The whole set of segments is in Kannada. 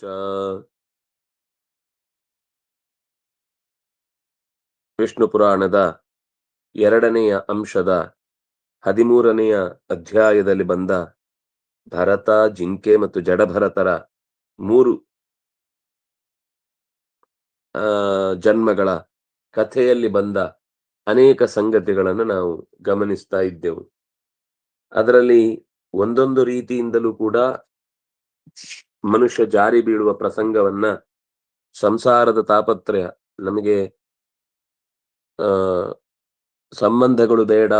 ಚ ವಿಷ್ಣು ಪುರಾಣದ ಎರಡನೆಯ ಅಂಶದ ಹದಿಮೂರನೆಯ ಅಧ್ಯಾಯದಲ್ಲಿ ಬಂದ ಭರತ, ಜಿಂಕೆ ಮತ್ತು ಜಡಭರತರ ಮೂರು ಜನ್ಮಗಳ ಕಥೆಯಲ್ಲಿ ಬಂದ ಅನೇಕ ಸಂಗತಿಗಳನ್ನು ನಾವು ಗಮನಿಸ್ತಾ ಇದ್ದೆವು. ಅದರಲ್ಲಿ ಒಂದೊಂದು ರೀತಿಯಿಂದಲೂ ಕೂಡ ಮನುಷ್ಯ ಜಾರಿ ಬೀಳುವ ಪ್ರಸಂಗವನ್ನ ಸಂಸಾರದ ತಾಪತ್ರಯ, ನಮಗೆ, ಆ, ಸಂಬಂಧಗಳು ಬೇಡ,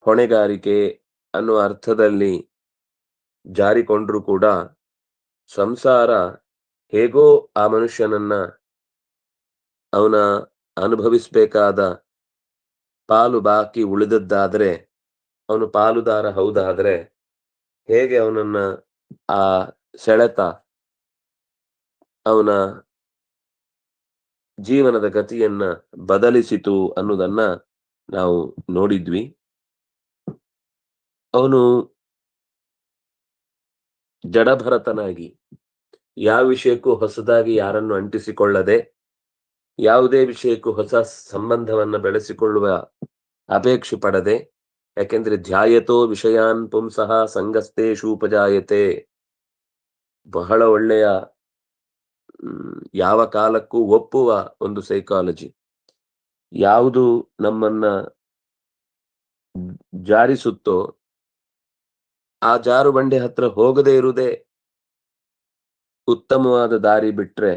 ಹೊಣೆಗಾರಿಕೆ ಅನ್ನುವ ಅರ್ಥದಲ್ಲಿ ಜಾರಿಕೊಂಡ್ರೂ ಕೂಡ ಸಂಸಾರ ಹೇಗೋ ಆ ಮನುಷ್ಯನನ್ನ ಅವನ ಅನುಭವಿಸ್ಬೇಕಾದ ಪಾಲು ಬಾಕಿ ಉಳಿದದ್ದಾದ್ರೆ, ಅವನು ಪಾಲುದಾರ ಹೌದಾದ್ರೆ ಹೇಗೆ ಅವನನ್ನ ಆ ಸೆಳೆತ ಅವನ ಜೀವನದ ಗತಿಯನ್ನ ಬದಲಿಸಿತು ಅನ್ನೋದನ್ನ ನಾವು ನೋಡಿದ್ವಿ. ಅವನು ಜಡಭರತನಾಗಿ ಯಾವ ವಿಷಯಕ್ಕೂ ಹೊಸದಾಗಿ ಯಾರನ್ನು ಅಂಟಿಸಿಕೊಳ್ಳದೆ ಯಾವುದೇ ವಿಷಯಕ್ಕೂ ಹೊಸ ಸಂಬಂಧವನ್ನ ಬೆಳೆಸಿಕೊಳ್ಳುವ ಅಪೇಕ್ಷೆ ಪಡದೆ, ಯಾಕೆಂದ್ರೆ ಧ್ಯಾಯತೋ ವಿಷಯಾನ್ ಪುಂಸಃ ಸಂಗಸ್ತೇ ಉಪಜಾಯತೆ ಬಹಳ ಒಳ್ಳೆಯ ಯಾವ ಕಾಲಕ್ಕೂ ಒಪ್ಪುವ ಒಂದು ಸೈಕಾಲಜಿ. ಯಾವುದು ನಮ್ಮನ್ನ ಜಾರಿಸುತ್ತೋ, ಆ ಜಾರು ಬಂಡೆ ಹತ್ರ ಹೋಗದೇ ಇರುವುದೇ ಉತ್ತಮವಾದ ದಾರಿ ಬಿಟ್ರೆ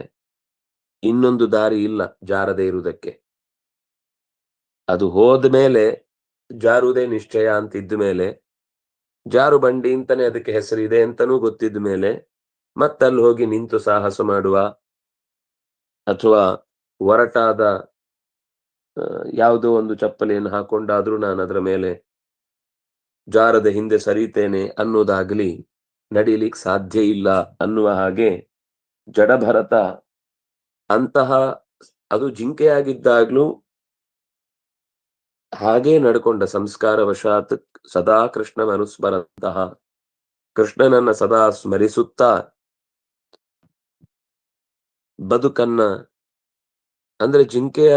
ಇನ್ನೊಂದು ದಾರಿ ಇಲ್ಲ ಜಾರದೆ ಇರುವುದಕ್ಕೆ. ಅದು ಹೋದ ಮೇಲೆ ಜಾರುವುದೇ ನಿಶ್ಚಯ ಅಂತಿದ್ದ ಮೇಲೆ, ಜಾರು ಬಂಡಿ ಅಂತಾನೆ ಅದಕ್ಕೆ ಹೆಸರಿದೆ ಅಂತನೂ ಗೊತ್ತಿದ್ದ ಮೇಲೆ ಮತ್ತಲ್ಲಿ ಹೋಗಿ ನಿಂತು ಸಾಹಸ ಮಾಡುವ ಅಥವಾ ಒರಟಾದ ಯಾವುದೋ ಒಂದು ಚಪ್ಪಲಿಯನ್ನು ಹಾಕೊಂಡಾದ್ರೂ ನಾನು ಅದರ ಮೇಲೆ ಜಾರದ ಹಿಂದೆ ಸರಿತೇನೆ ಅನ್ನೋದಾಗ್ಲಿ ನಡೀಲಿಕ್ಕೆ ಸಾಧ್ಯ ಇಲ್ಲ ಅನ್ನುವ ಹಾಗೆ ಜಡಭರತ ಅಂತಹ ಅದು ಜಿಂಕೆಯಾಗಿದ್ದಾಗ್ಲೂ ಹಾಗೆ ನಡ್ಕೊಂಡ ಸಂಸ್ಕಾರ ವಶಾತ್ ಸದಾ ಕೃಷ್ಣ ಅನುಸ್ಮರಂತಹ ಕೃಷ್ಣನನ್ನ ಸದಾ ಸ್ಮರಿಸುತ್ತಾ ಬದುಕನ್ನ, ಅಂದ್ರೆ ಜಿಂಕೆಯ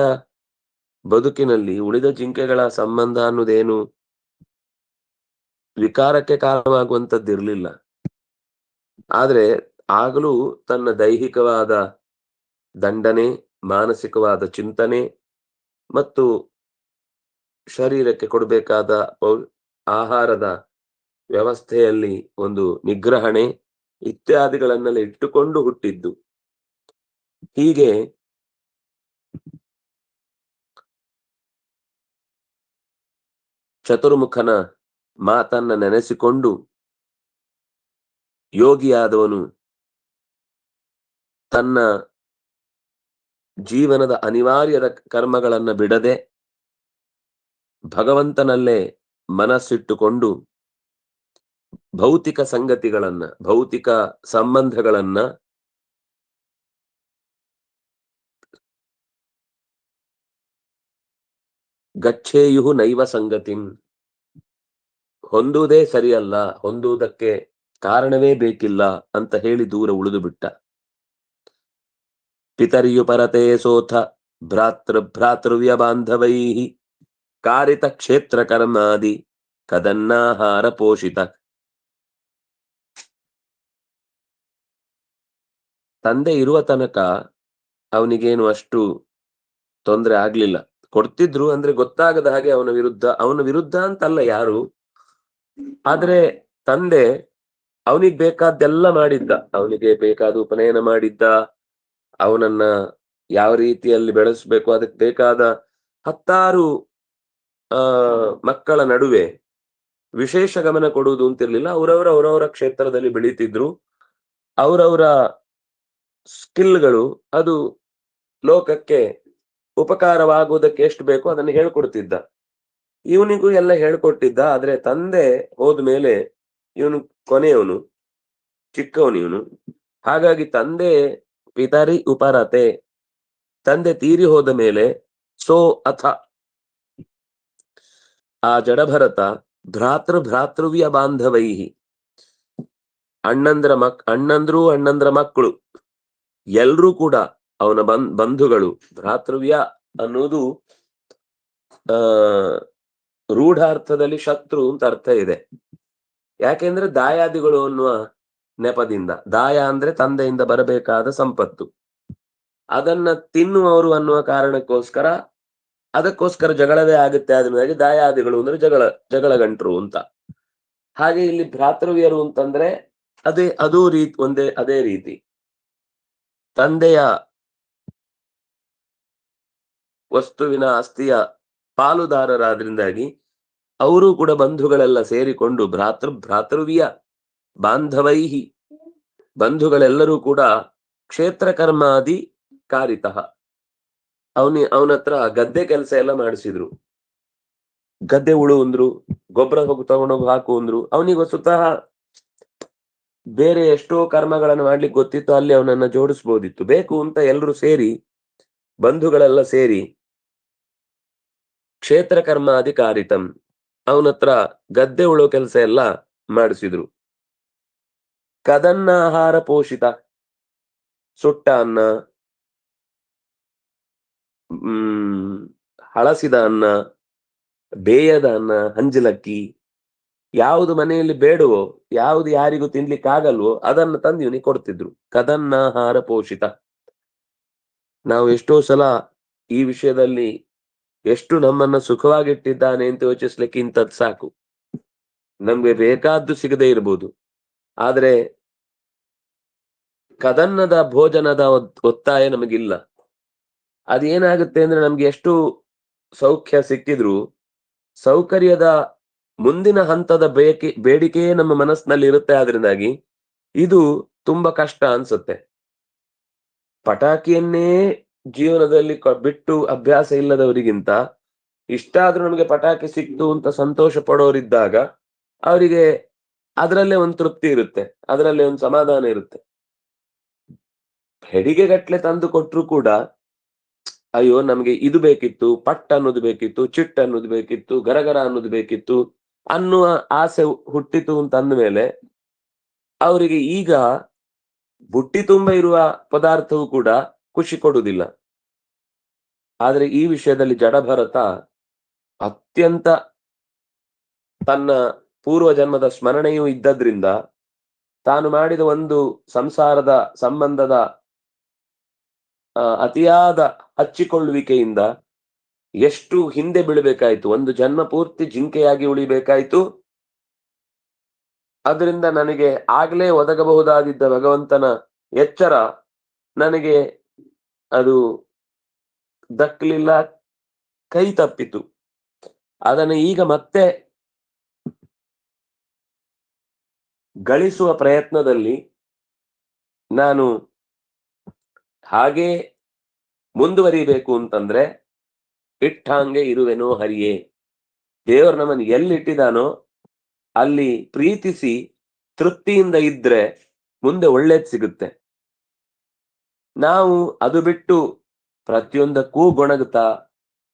ಬದುಕಿನಲ್ಲಿ ಉಳಿದ ಜಿಂಕೆಗಳ ಸಂಬಂಧ ಅನ್ನೋದೇನು? ವಿಕಾರಕ್ಕೆ ಕಾರಣವಾಗುವಂತದ್ದಿರ್ಲಿಲ್ಲ ಆದ್ರೆ ಆಗಲೂ ತನ್ನ ದೈಹಿಕವಾದ ದಂಡನೆ, ಮಾನಸಿಕವಾದ ಚಿಂತನೆ ಮತ್ತು ಶರೀರಕ್ಕೆ ಕೊಡಬೇಕಾದ ಆಹಾರದ ವ್ಯವಸ್ಥೆಯಲ್ಲಿ ಒಂದು ನಿಗ್ರಹಣೆ ಇತ್ಯಾದಿಗಳನ್ನೆಲ್ಲ ಇಟ್ಟುಕೊಂಡು ಹುಟ್ಟಿದ್ದು. ಹೀಗೆ ಚತುರ್ಮುಖನ ಮಾತನ್ನ ನೆನೆಸಿಕೊಂಡು ಯೋಗಿಯಾದವನು ತನ್ನ ಜೀವನದ ಅನಿವಾರ್ಯದ ಕರ್ಮಗಳನ್ನ ಬಿಡದೆ ಭಗವಂತನಲ್ಲೇ ಮನಸ್ಸಿಟ್ಟುಕೊಂಡು ಭೌತಿಕ ಸಂಗತಿಗಳನ್ನ, ಭೌತಿಕ ಸಂಬಂಧಗಳನ್ನ ಗಚ್ಚೇಯು ನೈವ ಸಂಗತಿನ್. ಹೊಂದುವುದೇ ಸರಿಯಲ್ಲ, ಹೊಂದುವುದಕ್ಕೆ ಕಾರಣವೇ ಬೇಕಿಲ್ಲ ಅಂತ ಹೇಳಿ ದೂರ ಉಳಿದು ಬಿಟ್ಟ ಪಿತರಿಯು ಪರತೆ ಸೋಥ, ಭ್ರಾತೃ ಭ್ರಾತೃವ್ಯ ಬಾಂಧವೈ ಕಾರಿತ ಕ್ಷೇತ್ರ ಕರ್ಮಾದಿ ಕದನ್ನಾಹಾರ ಪೋಷಿತ. ತಂದೆ ಇರುವ ತನಕ ಅವನಿಗೇನು ಅಷ್ಟು ತೊಂದರೆ ಆಗ್ಲಿಲ್ಲ. ಕೊಡ್ತಿದ್ರು ಅಂದ್ರೆ ಗೊತ್ತಾಗದ ಹಾಗೆ ಅವನ ವಿರುದ್ಧ ಅವನ ವಿರುದ್ಧ ಅಂತಲ್ಲ ಯಾರು. ಆದ್ರೆ ತಂದೆ ಅವನಿಗೆ ಬೇಕಾದ್ದೆಲ್ಲ ಮಾಡಿದ್ದ. ಅವನಿಗೆ ಬೇಕಾದ ಉಪನಯನ ಮಾಡಿದ್ದ. ಅವನನ್ನ ಯಾವ ರೀತಿಯಲ್ಲಿ ಬೆಳೆಸ್ಬೇಕು, ಅದಕ್ಕೆ ಬೇಕಾದ ಹತ್ತಾರು, ಆ, ಮಕ್ಕಳ ನಡುವೆ ವಿಶೇಷ ಗಮನ ಕೊಡುವುದು ಅಂತಿರ್ಲಿಲ್ಲ. ಅವರವರ ಅವರವರ ಕ್ಷೇತ್ರದಲ್ಲಿ ಬೆಳೀತಿದ್ರು. ಅವರವರ ಸ್ಕಿಲ್ಗಳು ಅದು ಲೋಕಕ್ಕೆ ಉಪಕಾರವಾಗುವುದಕ್ಕೆ ಎಷ್ಟು ಬೇಕೋ ಅದನ್ನು ಹೇಳ್ಕೊಡ್ತಿದ್ದ. ಇವನಿಗೂ ಎಲ್ಲ ಹೇಳ್ಕೊಟ್ಟಿದ್ದ, ಆದ್ರೆ ತಂದೆ ಹೋದ್ಮೇಲೆ ಇವನು ಕೊನೆಯವನು, ಚಿಕ್ಕವನು ಇವನು. ಹಾಗಾಗಿ ತಂದೆ ಪಿತರಿ ಉಪರತೆ, ತಂದೆ ತೀರಿ ಹೋದ ಮೇಲೆ ಸೋ ಅಥ. ಆ ಜಡಭರತ ಭ್ರಾತೃ ಭ್ರಾತೃವ್ಯ ಬಾಂಧವೈಹಿ. ಅಣ್ಣಂದ್ರ ಮಕ್, ಅಣ್ಣಂದ್ರು ಅಣ್ಣಂದ್ರ ಮಕ್ಕಳು, ಎಲ್ರೂ ಕೂಡ ಅವನ ಬಂ ಬಂಧುಗಳು. ಭ್ರಾತೃವ್ಯ ಅನ್ನೋದು ಆ, ರೂಢಾರ್ಥದಲ್ಲಿ ಶತ್ರು ಅಂತ ಅರ್ಥ ಇದೆ. ಯಾಕೆಂದ್ರೆ ದಾಯಾದಿಗಳು ಅನ್ನುವ ನೆಪದಿಂದ, ದಾಯ ಅಂದ್ರೆ ತಂದೆಯಿಂದ ಬರಬೇಕಾದ ಸಂಪತ್ತು. ಅದನ್ನ ತಿನ್ನುವವರು ಅನ್ನುವ ಕಾರಣಕ್ಕೋಸ್ಕರ, ಅದಕ್ಕೋಸ್ಕರ ಜಗಳವೇ ಆಗುತ್ತೆ. ಆದ್ಮೇಲೆ ದಾಯಾದಿಗಳು ಅಂದ್ರೆ ಜಗಳ ಜಗಳ ಗಂಟರು ಅಂತ. ಹಾಗೆ ಇಲ್ಲಿ ಭ್ರಾತೃವ್ಯರು ಅಂತಂದ್ರೆ ಅದೇ, ಅದೂ ರೀತಿ, ಒಂದೇ, ಅದೇ ರೀತಿ. ತಂದೆಯ ವಸ್ತುವಿನ ಆಸ್ತಿಯ ಪಾಲುದಾರರಾದ್ರಿಂದಾಗಿ ಅವರು ಕೂಡ ಬಂಧುಗಳೆಲ್ಲ ಸೇರಿಕೊಂಡು ಭ್ರಾತೃ ಭ್ರಾತೃವಿಯ ಬಾಂಧವೈಹಿ ಬಂಧುಗಳೆಲ್ಲರೂ ಕೂಡ ಕ್ಷೇತ್ರ ಕರ್ಮಾದಿ ಕಾರಿತಃ. ಅವನಿ ಅವನತ್ರ ಗದ್ದೆ ಕೆಲಸ ಎಲ್ಲ ಮಾಡಿಸಿದ್ರು. ಗದ್ದೆ ಉಳು ಅಂದ್ರು ಗೊಬ್ಬರ ಹೋಗಿ ತಗೊಂಡೋಗಿ ಹಾಕು ಅಂದ್ರು ಅವನಿಗೆ ಸ್ವತಃ ಬೇರೆ ಎಷ್ಟೋ ಕರ್ಮಗಳನ್ನು ಮಾಡ್ಲಿಕ್ಕೆ ಗೊತ್ತಿತ್ತು, ಅಲ್ಲಿ ಅವನನ್ನ ಜೋಡಿಸ್ಬೋದಿತ್ತು. ಬೇಕು ಅಂತ ಎಲ್ರು ಸೇರಿ, ಬಂಧುಗಳೆಲ್ಲ ಸೇರಿ ಕ್ಷೇತ್ರ ಕರ್ಮಾಧಿಕಾರಿತಂ. ಅವನತ್ರ ಗದ್ದೆ ಉಳೋ ಕೆಲಸ ಎಲ್ಲ ಮಾಡಿಸಿದ್ರು. ಕದನ್ನಾಹಾರ ಪೋಷಿತ. ಸುಟ್ಟ ಅನ್ನ. ಹ್ಮ್, ಹಳಸಿದ ಅನ್ನ. ಬೇಯದ ಅನ್ನ ಹಂಜಲಕ್ಕಿ ಯಾವುದು ಮನೆಯಲ್ಲಿ ಬೇಡವೋ, ಯಾವುದು ಯಾರಿಗೂ ತಿನ್ಲಿಕ್ಕಾಗಲ್ವೋ ಅದನ್ನ ತಂದು ಇವನಿಗೆ ಕೊಡ್ತಿದ್ರು. ಕದನ್ನಾಹಾರ ಪೋಷಿತ. ನಾವು ಎಷ್ಟೋ ಸಲ ಈ ವಿಷಯದಲ್ಲಿ ಎಷ್ಟು ನಮ್ಮನ್ನ ಸುಖವಾಗಿಟ್ಟಿದ್ದಾನೆ ಅಂತ ಯೋಚಿಸ್ಲಿಕ್ಕೆ ಇಂಥದ್ ಸಾಕು. ನಮ್ಗೆ ಬೇಕಾದ್ದು ಸಿಗದೇ ಇರ್ಬೋದು. ಆದ್ರೆ ಕದನ್ನದ ಭೋಜನದ ಒತ್- ಒತ್ತಾಯ ನಮಗಿಲ್ಲ. ಅದೇನಾಗುತ್ತೆ ಅಂದ್ರೆ ನಮ್ಗೆ ಎಷ್ಟು ಸೌಖ್ಯ ಸಿಕ್ಕಿದ್ರು ಸೌಕರ್ಯದ ಮುಂದಿನ ಹಂತದ ಬೇಕೆ, ಬೇಡಿಕೆಯೇ ನಮ್ಮ ಮನಸ್ಸಿನಲ್ಲಿ ಇರುತ್ತೆ ಆದ್ರಿಂದಾಗಿ ಇದು ತುಂಬಾ ಕಷ್ಟ ಅನ್ಸುತ್ತೆ. ಪಟಾಕಿಯನ್ನೇ ಜೀವನದಲ್ಲಿ ಬಿಟ್ಟು ಅಭ್ಯಾಸ ಇಲ್ಲದವರಿಗಿಂತ ಇಷ್ಟಾದ್ರೂ ನಮಗೆ ಪಟಾಕಿ ಸಿಕ್ತು ಅಂತ ಸಂತೋಷ ಪಡೋರಿದ್ದಾಗ ಅವರಿಗೆ ಅದರಲ್ಲೇ ಒಂದು ತೃಪ್ತಿ ಇರುತ್ತೆ, ಅದರಲ್ಲೇ ಒಂದು ಸಮಾಧಾನ ಇರುತ್ತೆ. ಹೆಡಿಗೆ ಗಟ್ಲೆ ತಂದು ಕೊಟ್ರು ಕೂಡ ಅಯ್ಯೋ ನಮ್ಗೆ ಇದು ಬೇಕಿತ್ತು, ಪಟ್ ಅನ್ನೋದು ಬೇಕಿತ್ತು, ಚಿಟ್ ಅನ್ನೋದು ಬೇಕಿತ್ತು, ಗರಗರ ಅನ್ನೋದು ಬೇಕಿತ್ತು ಅನ್ನುವ ಆಸೆ ಹುಟ್ಟಿತು ಅಂತ ಅಂದ್ಮೇಲೆ ಅವರಿಗೆ ಈಗ ಬುಟ್ಟಿ ತುಂಬ ಇರುವ ಪದಾರ್ಥವು ಕೂಡ ಖುಷಿ ಕೊಡುವುದಿಲ್ಲ ಆದರೆ ಈ ವಿಷಯದಲ್ಲಿ ಜಡಭರತ ಅತ್ಯಂತ ತನ್ನ ಪೂರ್ವ ಜನ್ಮದ ಸ್ಮರಣೆಯೂ ಇದ್ದದ್ರಿಂದ ತಾನು ಮಾಡಿದ ಒಂದು ಸಂಸಾರದ ಸಂಬಂಧದ ಅತಿಯಾದ ಹಚ್ಚಿಕೊಳ್ಳುವಿಕೆಯಿಂದ ಎಷ್ಟು ಹಿಂದೆ ಬೀಳಬೇಕಾಯ್ತು, ಒಂದು ಜನ್ಮ ಪೂರ್ತಿ ಜಿಂಕೆಯಾಗಿ ಉಳಿಬೇಕಾಯ್ತು. ಅದರಿಂದ ನನಗೆ ಆಗ್ಲೇ ಒದಗಬಹುದಾದಿದ್ದ ಭಗವಂತನ ಎಚ್ಚರ ನನಗೆ ದಕ್ಕಲಿಲ್ಲ ಕೈ ತಪ್ಪಿತು. ಅದನ್ನು ಈಗ ಮತ್ತೆ ಗಳಿಸುವ ಪ್ರಯತ್ನದಲ್ಲಿ ನಾನು ಹಾಗೆ ಮುಂದುವರಿಬೇಕು ಅಂತಂದ್ರೆ ಇಟ್ಟಂಗೆ ಇರುವೆನೋ ಹರಿಯೇ, ದೇವರು ನಮ್ಮನ್ನು ಎಲ್ಲಿಟ್ಟಿದಾನೋ ಅಲ್ಲಿ ಪ್ರೀತಿಸಿ ತೃಪ್ತಿಯಿಂದ ಇದ್ರೆ ಮುಂದೆ ಒಳ್ಳೇದ್ ಸಿಗುತ್ತೆ. ನಾವು ಅದು ಬಿಟ್ಟು ಪ್ರತಿಯೊಂದಕ್ಕೂ ಗೊಣಗುತ್ತಾ,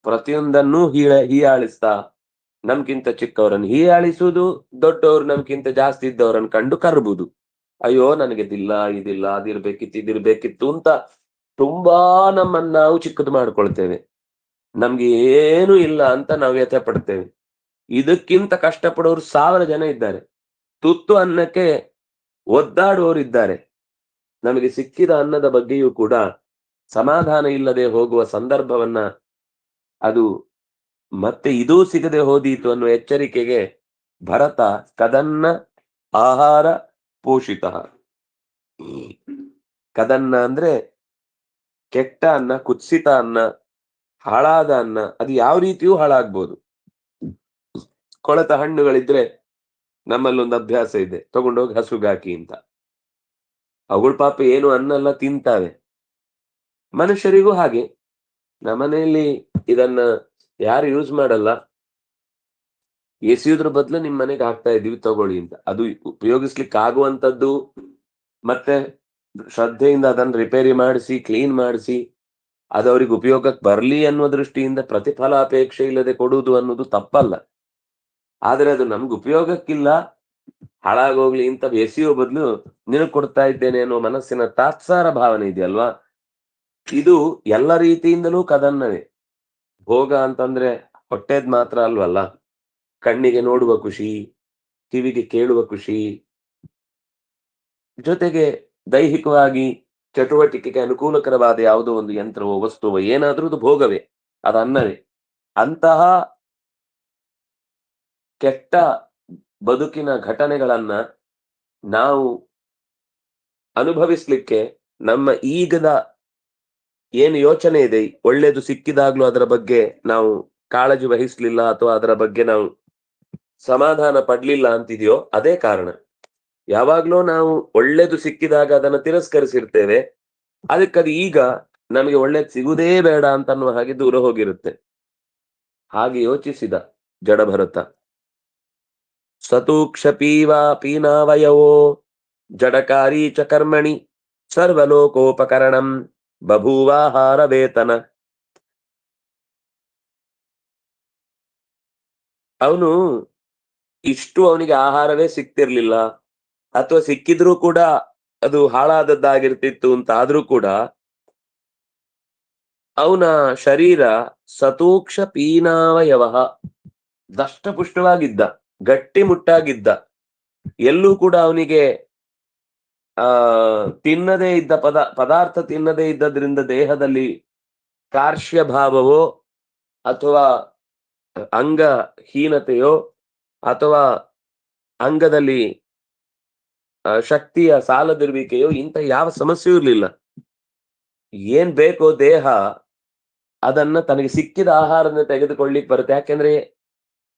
ಪ್ರತಿಯೊಂದನ್ನೂ ಹೀಳ, ಹೀಯಾಳಿಸ್ತಾ ನಮ್ಗಿಂತ ಚಿಕ್ಕವರನ್ನು ಹೀಯಾಳಿಸುವುದು, ದೊಡ್ಡವರು ನಮ್ಗಿಂತ ಜಾಸ್ತಿ ಇದ್ದವರನ್ನು ಕಂಡು ಕರ್ಬೋದು. ಅಯ್ಯೋ, ನನಗೆ ಇದಿಲ್ಲ ಇದಿಲ್ಲ, ಅದಿರ್ಬೇಕಿತ್ತು, ಇದಿರ್ಬೇಕಿತ್ತು ಅಂತ ತುಂಬಾ ನಮ್ಮನ್ನ ನಾವು ಚಿಕ್ಕದು ಮಾಡ್ಕೊಳ್ತೇವೆ. ನಮ್ಗೆ ಏನು ಇಲ್ಲ ಅಂತ ನಾವು ವ್ಯಥೆ ಪಡ್ತೇವೆ. ಇದಕ್ಕಿಂತ ಕಷ್ಟಪಡೋರು ಸಾವಿರ ಜನ ಇದ್ದಾರೆ. ತುತ್ತು ಅನ್ನಕ್ಕೆ ಒದ್ದಾಡುವವರು ಇದ್ದಾರೆ ನಮಗೆ ಸಿಕ್ಕಿದ ಅನ್ನದ ಬಗ್ಗೆಯೂ ಕೂಡ ಸಮಾಧಾನ ಇಲ್ಲದೆ ಹೋಗುವ ಸಂದರ್ಭವನ್ನ ಅದು ಮತ್ತೆ ಇದೂ ಸಿಗದೆ ಹೋದೀತು ಅನ್ನುವ ಎಚ್ಚರಿಕೆಗೆ ಭರತ ಕದನ್ನ ಆಹಾರ ಪೋಷಿತ. ಕದನ್ನ ಅಂದ್ರೆ ಕೆಟ್ಟ ಅನ್ನ, ಕುತ್ಸಿತ ಅನ್ನ, ಹಾಳಾದ ಅನ್ನ, ಅದು ಯಾವ ರೀತಿಯೂ ಹಾಳಾಗ್ಬೋದು. ಕೊಳೆತ ಹಣ್ಣುಗಳಿದ್ರೆ ನಮ್ಮಲ್ಲೊಂದು ಅಭ್ಯಾಸ ಇದೆ, ತಗೊಂಡೋಗಿ ಹಸುಗಾಕಿ ಅಂತ. ಅವುಗಳ ಪಾಪ ಏನು ಅನ್ನಲ್ಲ ತಿಂತಾವೆ. ಮನುಷ್ಯರಿಗೂ ಹಾಗೆ. ನಮ್ಮನೆಯಲ್ಲಿ ಇದನ್ನ ಯಾರು ಯೂಸ್ ಮಾಡಲ್ಲ. ಎಸಿಯೋದ್ರ ಬದಲು ನಿಮ್ ಮನೆಗೆ ಹಾಕ್ತಾ ಇದೀವಿ ತಗೊಳ್ಳಿ ಅಂತ. ಅದು ಉಪಯೋಗಿಸ್ಲಿಕ್ಕೆ ಆಗುವಂತದ್ದು ಮತ್ತೆ ಶ್ರದ್ಧೆಯಿಂದ ಅದನ್ನ ರಿಪೇರಿ ಮಾಡಿಸಿ ಕ್ಲೀನ್ ಮಾಡಿಸಿ, ಅದು ಅವ್ರಿಗೆ ಉಪಯೋಗಕ್ಕೆ ಬರ್ಲಿ ಅನ್ನುವ ದೃಷ್ಟಿಯಿಂದ ಪ್ರತಿಫಲ ಅಪೇಕ್ಷೆ ಇಲ್ಲದೆ ಕೊಡುವುದು ಅನ್ನೋದು ತಪ್ಪಲ್ಲ. ಆದ್ರೆ ಅದು ನಮ್ಗೆ ಉಪಯೋಗಕ್ಕಿಲ್ಲ. ಹಾಳಾಗೋಗ್ಲಿ ಇಂತ ಎಸೆಯೋ ಬದಲು ನಿನಗ್ ಕೊಡ್ತಾ ಇದ್ದೇನೆ ಅನ್ನೋ ಮನಸ್ಸಿನ ತಾತ್ಸಾರ ಭಾವನೆ ಇದೆಯಲ್ವಾ? ಇದು ಎಲ್ಲ ರೀತಿಯಿಂದಲೂ ಕದನ್ನವೇ. ಭೋಗ ಅಂತಂದ್ರೆ ಹೊಟ್ಟೆದ್ ಮಾತ್ರ ಅಲ್ವಲ್ಲ? ಕಣ್ಣಿಗೆ ನೋಡುವ ಖುಷಿ, ಕಿವಿಗೆ ಕೇಳುವ ಖುಷಿ, ಜೊತೆಗೆ ದೈಹಿಕವಾಗಿ ಚಟುವಟಿಕೆಗೆ ಅನುಕೂಲಕರವಾದ ಯಾವುದೋ ಒಂದು ಯಂತ್ರವೋ, ವಸ್ತುವೋ, ಏನಾದ್ರೂ ಅದು ಭೋಗವೇ ಅದನ್ನವೇ ಅಂತಹ ಕೆಟ್ಟ ಬದುಕಿನ ಘಟನೆಗಳನ್ನ ನಾವು ಅನುಭವಿಸ್ಲಿಕ್ಕೆ ನಮ್ಮ ಈಗದ ಏನು ಯೋಚನೆ ಇದೆ, ಒಳ್ಳೇದು ಸಿಕ್ಕಿದಾಗ್ಲೂ ಅದರ ಬಗ್ಗೆ ನಾವು ಕಾಳಜಿ ವಹಿಸ್ಲಿಲ್ಲ ಅಥವಾ ಅದರ ಬಗ್ಗೆ ನಾವು ಸಮಾಧಾನ ಪಡ್ಲಿಲ್ಲ ಅಂತಿದೆಯೋ ಅದೇ ಕಾರಣ. ಯಾವಾಗ್ಲೂ ನಾವು ಒಳ್ಳೇದು ಸಿಕ್ಕಿದಾಗ ಅದನ್ನ ತಿರಸ್ಕರಿಸಿರ್ತೇವೆ ಅದಕ್ಕದು ಈಗ ನಮಗೆ ಒಳ್ಳೇದು ಸಿಗುವುದೇ ಬೇಡ ಅಂತ ಅನ್ನುವ ಹಾಗೆ ದೂರ ಹೋಗಿರುತ್ತೆ. ಹಾಗೆ ಯೋಚಿಸಿದ ಜಡಭರತ. ಸತೂಕ್ಷ ಪೀವಾ ಪೀನಾವಯವೋ ಜಡಕಾರಿ ಕರ್ಮಣಿ ಸರ್ವಲೋಕೋಪಕರಣಂ ಬಭೂವಾಹಾರ ವೇತನ ಅವನು ಇಷ್ಟು ಅವನಿಗೆ ಆಹಾರವೇ ಸಿಕ್ತಿರ್ಲಿಲ್ಲ ಅಥವಾ ಸಿಕ್ಕಿದ್ರೂ ಕೂಡ ಅದು ಹಾಳಾದದ್ದಾಗಿರ್ತಿತ್ತು ಅಂತ ಆದ್ರೂ ಕೂಡ ಅವನ ಶರೀರ ಸತೂಕ್ಷ ಪೀನಾವಯವ, ದಷ್ಟಪುಷ್ಟವಾಗಿದ್ದ. ಗಟ್ಟಿ ಮುಟ್ಟಾಗಿದ್ದ. ಎಲ್ಲೂ ಕೂಡ ಅವನಿಗೆ, ಆ, ತಿನ್ನದೇ ಇದ್ದ ಪದ, ಪದಾರ್ಥ ತಿನ್ನದೇ ಇದ್ದದ್ರಿಂದ ದೇಹದಲ್ಲಿ ಕಾರ್ಶ್ಯ ಭಾವವೋ ಅಥವಾ ಅಂಗಹೀನತೆಯೋ ಅಥವಾ ಅಂಗದಲ್ಲಿ ಶಕ್ತಿಯ ಸಾಲದಿರುವಿಕೆಯೋ ಇಂಥ ಯಾವ ಸಮಸ್ಯೆ ಇರಲಿಲ್ಲ. ಏನ್ ಬೇಕೋ ದೇಹ, ಅದನ್ನ ತನಗೆ ಸಿಕ್ಕಿದ ಆಹಾರನ ತೆಗೆದುಕೊಳ್ಳಿಕ್ ಬರುತ್ತೆ. ಯಾಕೆಂದ್ರೆ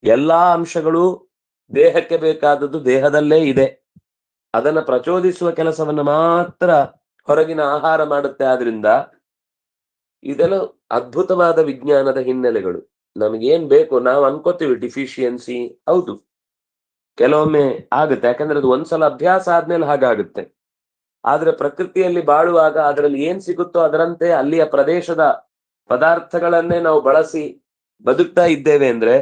ಎಲ್ಲಾ ಅಂಶಗಳು ದೇಹಕ್ಕೆ ಬೇಕಾದದ್ದು ದೇಹದಲ್ಲೇ ಇದೆ. ಅದನ್ನ ಪ್ರಚೋದಿಸುವ ಕೆಲಸವನ್ನು ಮಾತ್ರ ಹೊರಗಿನ ಆಹಾರ ಮಾಡುತ್ತೆ. ಆದ್ರಿಂದ ಇದೆಲ್ಲ ಅದ್ಭುತವಾದ ವಿಜ್ಞಾನದ ಹಿನ್ನೆಲೆಗಳು. ನಮಗೇನ್ ಬೇಕು ನಾವು ಅನ್ಕೋತೀವಿ ಡಿಫಿಷಿಯನ್ಸಿ. ಹೌದು. ಕೆಲವೊಮ್ಮೆ ಆಗುತ್ತೆ. ಯಾಕಂದ್ರೆ ಅದು ಒಂದ್ಸಲ ಅಭ್ಯಾಸ ಆದ್ಮೇಲೆ ಹಾಗಾಗುತ್ತೆ. ಆದ್ರೆ ಪ್ರಕೃತಿಯಲ್ಲಿ ಬಾಳುವಾಗ ಅದರಲ್ಲಿ ಏನ್ ಸಿಗುತ್ತೋ ಅದರಂತೆ ಅಲ್ಲಿಯ ಪ್ರದೇಶದ ಪದಾರ್ಥಗಳನ್ನೇ ನಾವು ಬಳಸಿ ಬದುಕ್ತಾ ಇದ್ದೇವೆ ಅಂದ್ರೆ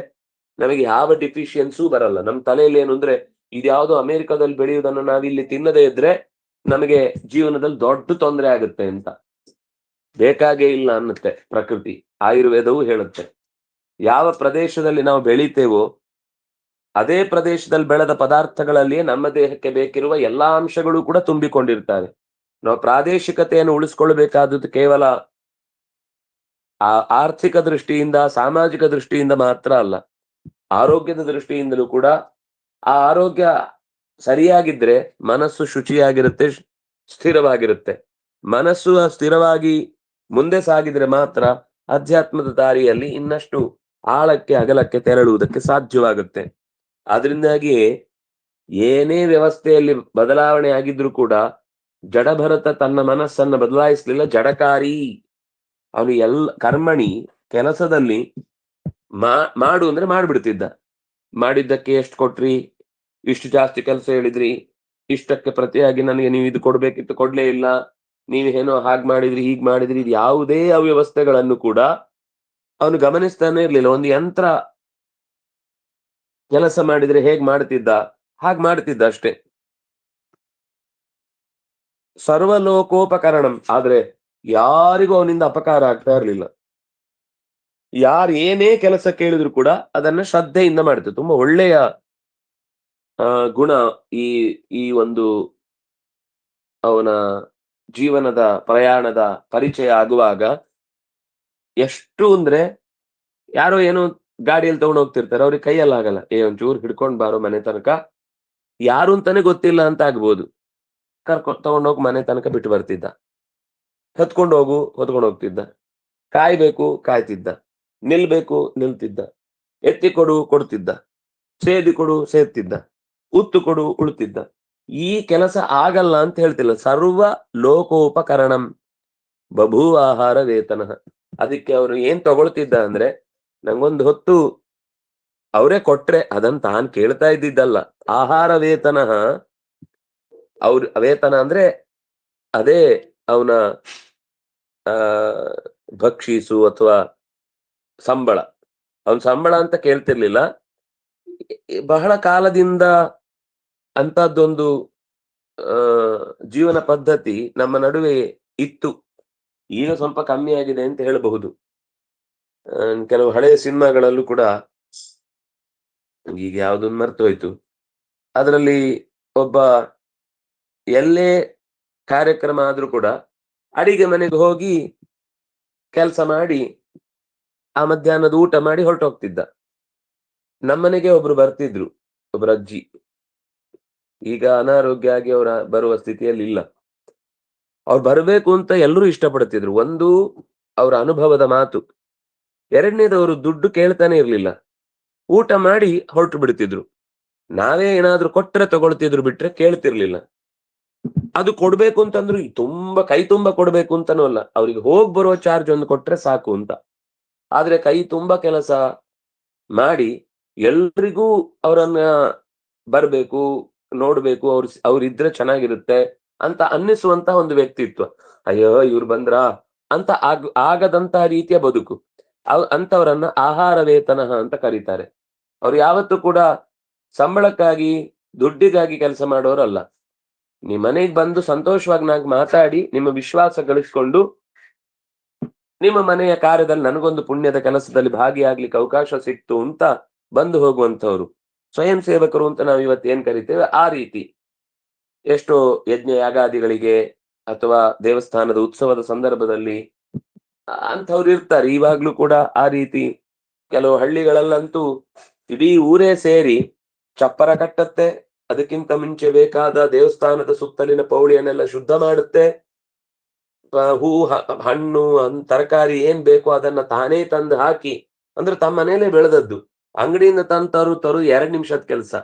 ನಮಗೆ ಯಾವ ಡಿಫಿಷಿಯನ್ಸೂ ಬರಲ್ಲ. ನಮ್ಮ ತಲೆಯಲ್ಲಿ ಏನು ಅಂದ್ರೆ ಇದ್ಯಾವುದೋ ಅಮೆರಿಕದಲ್ಲಿ ಬೆಳೆಯುವುದನ್ನು ನಾವಿಲ್ಲಿ ತಿನ್ನದೇ ಇದ್ರೆ ನಮಗೆ ಜೀವನದಲ್ಲಿ ದೊಡ್ಡ ತೊಂದರೆ ಆಗುತ್ತೆ ಅಂತ. ಬೇಕಾಗೇ ಇಲ್ಲ ಅನ್ನುತ್ತೆ ಪ್ರಕೃತಿ. ಆಯುರ್ವೇದವೂ ಹೇಳುತ್ತೆ. ಯಾವ ಪ್ರದೇಶದಲ್ಲಿ ನಾವು ಬೆಳಿತೇವೋ ಅದೇ ಪ್ರದೇಶದಲ್ಲಿ ಬೆಳೆದ ಪದಾರ್ಥಗಳಲ್ಲಿಯೇ ನಮ್ಮ ದೇಹಕ್ಕೆ ಬೇಕಿರುವ ಎಲ್ಲಾ ಅಂಶಗಳು ಕೂಡ ತುಂಬಿಕೊಂಡಿರ್ತಾರೆ. ನಾವು ಪ್ರಾದೇಶಿಕತೆಯನ್ನು ಉಳಿಸ್ಕೊಳ್ಬೇಕಾದದ್ದು ಕೇವಲ ಆ ಆರ್ಥಿಕ ದೃಷ್ಟಿಯಿಂದ, ಸಾಮಾಜಿಕ ದೃಷ್ಟಿಯಿಂದ ಮಾತ್ರ ಅಲ್ಲ. ಆರೋಗ್ಯದ ದೃಷ್ಟಿಯಿಂದಲೂ ಕೂಡ ಆ ಆರೋಗ್ಯ ಸರಿಯಾಗಿದ್ರೆ ಮನಸ್ಸು ಶುಚಿಯಾಗಿರುತ್ತೆ ಸ್ಥಿರವಾಗಿರುತ್ತೆ. ಮನಸ್ಸು ಸ್ಥಿರವಾಗಿ ಮುಂದೆ ಸಾಗಿದ್ರೆ ಮಾತ್ರ ಅಧ್ಯಾತ್ಮದ ದಾರಿಯಲ್ಲಿ ಇನ್ನಷ್ಟು ಆಳಕ್ಕೆ, ಅಗಲಕ್ಕೆ ತೆರಳುವುದಕ್ಕೆ ಸಾಧ್ಯವಾಗುತ್ತೆ. ಅದರಿಂದಾಗಿ ಏನೇ ವ್ಯವಸ್ಥೆಯಲ್ಲಿ ಬದಲಾವಣೆ ಆಗಿದ್ರು ಕೂಡ ಜಡಭರತ ತನ್ನ ಮನಸ್ಸನ್ನ ಬದಲಾಯಿಸ್ಲಿಲ್ಲ, ಜಡಕಾರಿ. ಅವನು ಎಲ್ಲ, ಕರ್ಮಣಿ ಕೆಲಸದಲ್ಲಿ ಮಾಡು ಅಂದ್ರೆ ಮಾಡ್ಬಿಡ್ತಿದ್ದ. ಮಾಡಿದ್ದಕ್ಕೆ ಎಷ್ಟು ಕೊಟ್ರಿ? ಇಷ್ಟು ಜಾಸ್ತಿ ಕೆಲಸ ಹೇಳಿದ್ರಿ? ಇಷ್ಟಕ್ಕೆ ಪ್ರತಿಯಾಗಿ ನನಗೆ ನೀವು ಇದು ಕೊಡ್ಬೇಕಿತ್ತು, ಕೊಡ್ಲೇ ಇಲ್ಲ. ನೀವೇನೋ ಹಾಗೆ ಮಾಡಿದ್ರಿ, ಹೀಗೆ ಮಾಡಿದ್ರಿ, ಇದು ಯಾವುದೇ ಅವ್ಯವಸ್ಥೆಗಳನ್ನು ಕೂಡ ಅವನು ಗಮನಿಸ್ತಾನೆ ಇರ್ಲಿಲ್ಲ. ಒಂದು ಯಂತ್ರ ಕೆಲಸ ಮಾಡಿದ್ರೆ ಹೇಗ್ ಮಾಡ್ತಿದ್ದ? ಹಾಗೆ ಮಾಡ್ತಿದ್ದ ಅಷ್ಟೇ. ಸರ್ವಲೋಕೋಪಕರಣಂ. ಆದ್ರೆ ಯಾರಿಗೂ ಅವನಿಂದ ಅಪಕಾರ ಆಗ್ತಾ ಇರ್ಲಿಲ್ಲ. ಯಾರು ಏನೇ ಕೆಲಸ ಕೇಳಿದ್ರು ಕೂಡ ಅದನ್ನ ಶ್ರದ್ಧೆಯಿಂದ ಮಾಡುತ್ತೆ ತುಂಬಾ ಒಳ್ಳೆಯ ಗುಣ ಈ ಈ ಒಂದು ಅವನ ಜೀವನದ ಪ್ರಯಾಣದ ಪರಿಚಯ ಆಗುವಾಗ ಎಷ್ಟು ಅಂದ್ರೆ ಯಾರೋ ಏನೋ ಗಾಡಿಯಲ್ಲಿ ತಗೊಂಡು ಹೋಗ್ತಿರ್ತಾರೆ, ಅವ್ರಿಗೆ ಕೈಯಲ್ಲಿ ಆಗಲ್ಲ. ಏ, ಒಂಚೂರು ಹಿಡ್ಕೊಂಡ್ ಬಾರೋ ಮನೆ ತನಕ. ಯಾರು ಅಂತಾನೆ ಗೊತ್ತಿಲ್ಲ ಅಂತ ಆಗ್ಬೋದು. ಕರ್ಕೊ ತಗೊಂಡೋಗಿ ಮನೆ ತನಕ ಬಿಟ್ಟು ಬರ್ತಿದ್ದ. ಹೊತ್ಕೊಂಡು ಹೋಗು, ಹೊತ್ಕೊಂಡು ಹೋಗ್ತಿದ್ದ. ಕಾಯ್ಬೇಕು, ಕಾಯ್ತಿದ್ದ. ನಿಲ್ಬೇಕು, ನಿಲ್ತಿದ್ದ. ಎತ್ತಿ ಕೊಡು, ಕೊಡ್ತಿದ್ದ. ಸೇದಿ ಕೊಡು ಸೇರ್ತಿದ್ದ ಉತ್ತು ಕೊಡು, ಉಳ್ತಿದ್ದ. ಈ ಕೆಲಸ ಆಗಲ್ಲ ಅಂತ ಹೇಳ್ತಿಲ್ಲ. ಸರ್ವ ಲೋಕೋಪಕರಣಂ ಬಭೂ ಆಹಾರ ವೇತನ. ಅದಕ್ಕೆ ಅವನು ಏನ್ ತಗೊಳ್ತಿದ್ದ ಅಂದ್ರೆ, ನಂಗೊಂದು ಹೊತ್ತು ಅವರೇ ಕೊಟ್ರೆ ಅದನ್ನ ತಾನ್ ಕೇಳ್ತಾ ಇದ್ದಿದ್ದಲ್ಲ. ಆಹಾರ ವೇತನ ಅವ್ರ, ವೇತನ ಅಂದ್ರೆ ಅದೇ ಅವನ ಭಕ್ಷಿಸು ಅಥವಾ ಸಂಬಳ. ಅವನ್ ಸಂಬಳ ಅಂತ ಕೇಳ್ತಿರ್ಲಿಲ್ಲ. ಬಹಳ ಕಾಲದಿಂದ ಅಂತದ್ದೊಂದು ಜೀವನ ಪದ್ಧತಿ ನಮ್ಮ ನಡುವೆ ಇತ್ತು. ಈಗ ಸ್ವಲ್ಪ ಕಮ್ಮಿ ಆಗಿದೆ ಅಂತ ಹೇಳಬಹುದು. ಕೆಲವು ಹಳೆಯ ಸಿನಿಮಾಗಳಲ್ಲೂ ಕೂಡ ಈಗ ಯಾವ್ದೊಂದು ಮರ್ತು ಹೋಯ್ತು. ಅದರಲ್ಲಿ ಒಬ್ಬ ಎಲ್ಲೇ ಕಾರ್ಯಕ್ರಮ ಆದ್ರೂ ಕೂಡ ಅಡಿಗೆ ಮನೆಗೆ ಹೋಗಿ ಕೆಲಸ ಮಾಡಿ ಆ ಮಧ್ಯಾಹ್ನದ ಊಟ ಮಾಡಿ ಹೊರಟೋಗ್ತಿದ್ದ. ನಮ್ಮನೆಗೆ ಒಬ್ರು ಬರ್ತಿದ್ರು, ಒಬ್ರು ಅಜ್ಜಿ. ಈಗ ಅನಾರೋಗ್ಯ ಆಗಿ ಅವರ ಬರುವ ಸ್ಥಿತಿಯಲ್ಲಿ ಇಲ್ಲ. ಅವ್ರು ಬರಬೇಕು ಅಂತ ಎಲ್ಲರೂ ಇಷ್ಟಪಡ್ತಿದ್ರು. ಒಂದು, ಅವರ ಅನುಭವದ ಮಾತು. ಎರಡನೇದವರು ದುಡ್ಡು ಕೇಳ್ತಾನೆ ಇರ್ಲಿಲ್ಲ. ಊಟ ಮಾಡಿ ಹೊರಟು ಬಿಡ್ತಿದ್ರು. ನಾವೇ ಏನಾದ್ರೂ ಕೊಟ್ರೆ ತಗೊಳ್ತಿದ್ರು ಬಿಟ್ರೆ ಕೇಳ್ತಿರ್ಲಿಲ್ಲ. ಅದು ಕೊಡ್ಬೇಕು ಅಂತಂದ್ರು, ತುಂಬಾ ಕೈ ತುಂಬಾ ಕೊಡ್ಬೇಕು ಅಂತನೂ ಅಲ್ಲ. ಅವ್ರಿಗೆ ಹೋಗ್ ಬರೋ ಚಾರ್ಜ್ ಒಂದು ಕೊಟ್ರೆ ಸಾಕು ಅಂತ. ಆದ್ರೆ ಕೈ ತುಂಬಾ ಕೆಲಸ ಮಾಡಿ ಎಲ್ರಿಗೂ ಅವರನ್ನ ಬರ್ಬೇಕು, ನೋಡ್ಬೇಕು, ಅವ್ರ ಅವ್ರಿದ್ರೆ ಚೆನ್ನಾಗಿರುತ್ತೆ ಅಂತ ಅನ್ನಿಸುವಂತ ಒಂದು ವ್ಯಕ್ತಿತ್ವ. ಅಯ್ಯೋ, ಇವ್ರು ಬಂದ್ರ ಅಂತ ಆಗ, ಆಗದಂತಹ ರೀತಿಯ ಬದುಕು. ಅವ್, ಅಂತವರನ್ನ ಆಹಾರ ವೇತನ ಅಂತ ಕರೀತಾರೆ. ಅವ್ರು ಯಾವತ್ತೂ ಕೂಡ ಸಂಬಳಕ್ಕಾಗಿ, ದುಡ್ಡಿಗಾಗಿ ಕೆಲಸ ಮಾಡೋರಲ್ಲ. ನಿಮ್ ಮನೆಗ್ ಬಂದು ಸಂತೋಷವಾಗಿ ನಾಗ್ ಮಾತಾಡಿ, ನಿಮ್ಮ ವಿಶ್ವಾಸ ಗಳಿಸ್ಕೊಂಡು ನಿಮ್ಮ ಮನೆಯ ಕಾರ್ಯದಲ್ಲಿ ನನಗೊಂದು ಪುಣ್ಯದ ಕೆಲಸದಲ್ಲಿ ಭಾಗಿಯಾಗ್ಲಿಕ್ಕೆ ಅವಕಾಶ ಸಿಕ್ತು ಅಂತ ಬಂದು ಹೋಗುವಂಥವ್ರು. ಸ್ವಯಂ ಸೇವಕರು ಅಂತ ನಾವು ಇವತ್ತು ಏನ್ ಕರಿತೇವೆ? ಆ ರೀತಿ. ಎಷ್ಟೋ ಯಜ್ಞ ಯಾಗಾದಿಗಳಿಗೆ ಅಥವಾ ದೇವಸ್ಥಾನದ ಉತ್ಸವದ ಸಂದರ್ಭದಲ್ಲಿ ಅಂಥವ್ರು ಇರ್ತಾರೆ. ಇವಾಗ್ಲೂ ಕೂಡ ಆ ರೀತಿ ಕೆಲವು ಹಳ್ಳಿಗಳಲ್ಲಂತೂ ಇಡೀ ಊರೇ ಸೇರಿ ಚಪ್ಪರ ಕಟ್ಟತ್ತೆ. ಅದಕ್ಕಿಂತ ಮುಂಚೆ ಬೇಕಾದ ದೇವಸ್ಥಾನದ ಸುತ್ತಲಿನ ಪೌಳಿಯನ್ನೆಲ್ಲ ಶುದ್ಧ ಮಾಡುತ್ತೆ. ಹೂ ಹಣ್ಣು ತರಕಾರಿ ಏನ್ ಬೇಕೋ ಅದನ್ನ ತಾನೇ ತಂದು ಹಾಕಿ, ಅಂದ್ರೆ ತಮ್ಮ ಮನೇಲೆ ಬೆಳೆದದ್ದು. ಅಂಗಡಿಯಿಂದ ತಂದು ತರು ತರು ಎರಡು ನಿಮಿಷದ ಕೆಲಸ.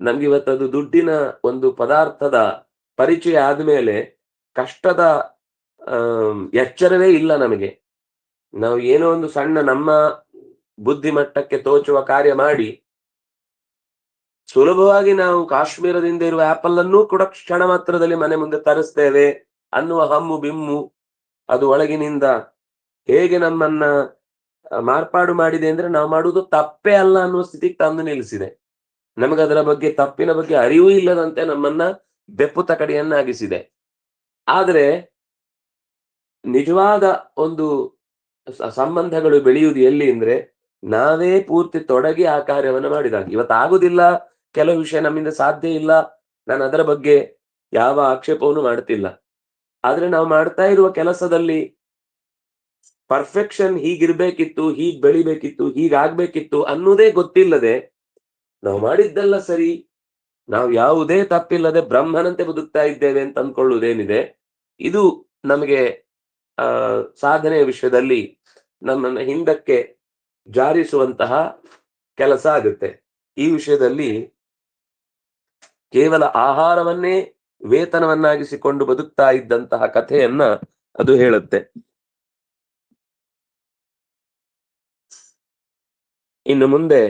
ನಮ್ಗೆ ಇವತ್ತದು ದುಡ್ಡಿನ ಒಂದು ಪದಾರ್ಥದ ಪರಿಚಯ ಆದ್ಮೇಲೆ ಕಷ್ಟದ ಆ ಎಚ್ಚರವೇ ಇಲ್ಲ ನಮಗೆ. ನಾವು ಏನೋ ಒಂದು ಸಣ್ಣ ನಮ್ಮ ಬುದ್ಧಿಮಟ್ಟಕ್ಕೆ ತೋಚುವ ಕಾರ್ಯ ಮಾಡಿ, ಸುಲಭವಾಗಿ ನಾವು ಕಾಶ್ಮೀರದಿಂದ ಇರುವ ಆಪಲ್ ಅನ್ನು ಕೂಡ ಕ್ಷಣ ಮಾತ್ರದಲ್ಲಿ ಮನೆ ಮುಂದೆ ತರಿಸ್ತೇವೆ. ಅನ್ನುವ ಹಮ್ಮು ಬಿಮ್ಮು ಅದು ಒಳಗಿನಿಂದ ಹೇಗೆ ನಮ್ಮನ್ನ ಮಾರ್ಪಾಡು ಮಾಡಿದೆ ಅಂದ್ರೆ ನಾವು ಮಾಡುವುದು ತಪ್ಪೇ ಅಲ್ಲ ಅನ್ನುವ ಸ್ಥಿತಿಗೆ ತಂದು ನಿಲ್ಲಿಸಿದೆ. ನಮಗದರ ಬಗ್ಗೆ ತಪ್ಪಿನ ಬಗ್ಗೆ ಅರಿವು ಇಲ್ಲದಂತೆ ನಮ್ಮನ್ನ ಬೆಪ್ಪು ತಕಡಿಯನ್ನಾಗಿಸಿದೆ ಆದರೆ ನಿಜವಾದ ಒಂದು ಸಂಬಂಧಗಳು ಬೆಳೆಯುವುದು ಎಲ್ಲಿ ಅಂದ್ರೆ ನಾವೇ ಪೂರ್ತಿ ತೊಡಗಿ ಆ ಕಾರ್ಯವನ್ನು ಮಾಡಿದಾಗ. ಇವತ್ತಾಗುದಿಲ್ಲ ಕೆಲವು ವಿಷಯ ನಮ್ಮಿಂದ ಸಾಧ್ಯ ಇಲ್ಲ ನಾನು ಅದರ ಬಗ್ಗೆ ಯಾವ ಆಕ್ಷೇಪವನ್ನು ಮಾಡ್ತಿಲ್ಲ. ಆದ್ರೆ ನಾವು ಮಾಡ್ತಾ ಇರುವ ಕೆಲಸದಲ್ಲಿ ಪರ್ಫೆಕ್ಷನ್ ಹೀಗಿರ್ಬೇಕಿತ್ತು, ಹೀಗ್ ಬೆಳಿಬೇಕಿತ್ತು ಹೀಗಾಗ್ಬೇಕಿತ್ತು ಅನ್ನೋದೇ ಗೊತ್ತಿಲ್ಲದೆ ನಾವು ಮಾಡಿದ್ದೆಲ್ಲ ಸರಿ, ನಾವು ಯಾವುದೇ ತಪ್ಪಿಲ್ಲದೆ ಬ್ರಹ್ಮನಂತೆ ಬದುಕ್ತಾ ಇದ್ದೇವೆ ಅಂತ ಅಂದ್ಕೊಳ್ಳುವುದೇನಿದೆ ಇದು ನಮಗೆ, ಆ, ಸಾಧನೆಯ ವಿಷಯದಲ್ಲಿ ನಮ್ಮನ್ನ ಹಿಂದಕ್ಕೆ ಜಾರಿಸುವಂತಹ ಕೆಲಸ ಆಗುತ್ತೆ. ಈ ವಿಷಯದಲ್ಲಿ ಕೇವಲ ಆಹಾರವನ್ನೇ ವೇತನವನ್ನಾಗಿಸಿಕೊಂಡು ಬದುಕ್ತಾ ಇದ್ದಂತಹ ಕಥೆಯನ್ನ ಅದು ಹೇಳುತ್ತೆ. ಇನ್ನು ಮುಂದೆ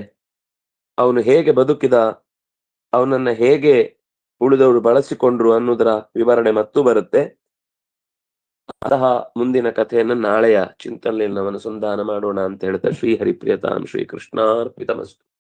ಅವನು ಹೇಗೆ ಬದುಕಿದ, ಅವನನ್ನ ಹೇಗೆ ಉಳಿದವರು ಬಳಸಿಕೊಂಡ್ರು ಅನ್ನೋದರ ವಿವರಣೆ ಮತ್ತು ಬರುತ್ತೆ. ಅಂತಹ ಮುಂದಿನ ಕಥೆಯನ್ನು ನಾಳೆಯ ಚಿಂತನೆಯಲ್ಲಿ ನಾವು ಅನುಸಂಧಾನ ಮಾಡೋಣ ಅಂತ ಹೇಳ್ತಾ ಶ್ರೀ ಹರಿಪ್ರಿಯತಾಂ ಶ್ರೀ ಕೃಷ್ಣಾರ್ಪಿತಮಸ್ತು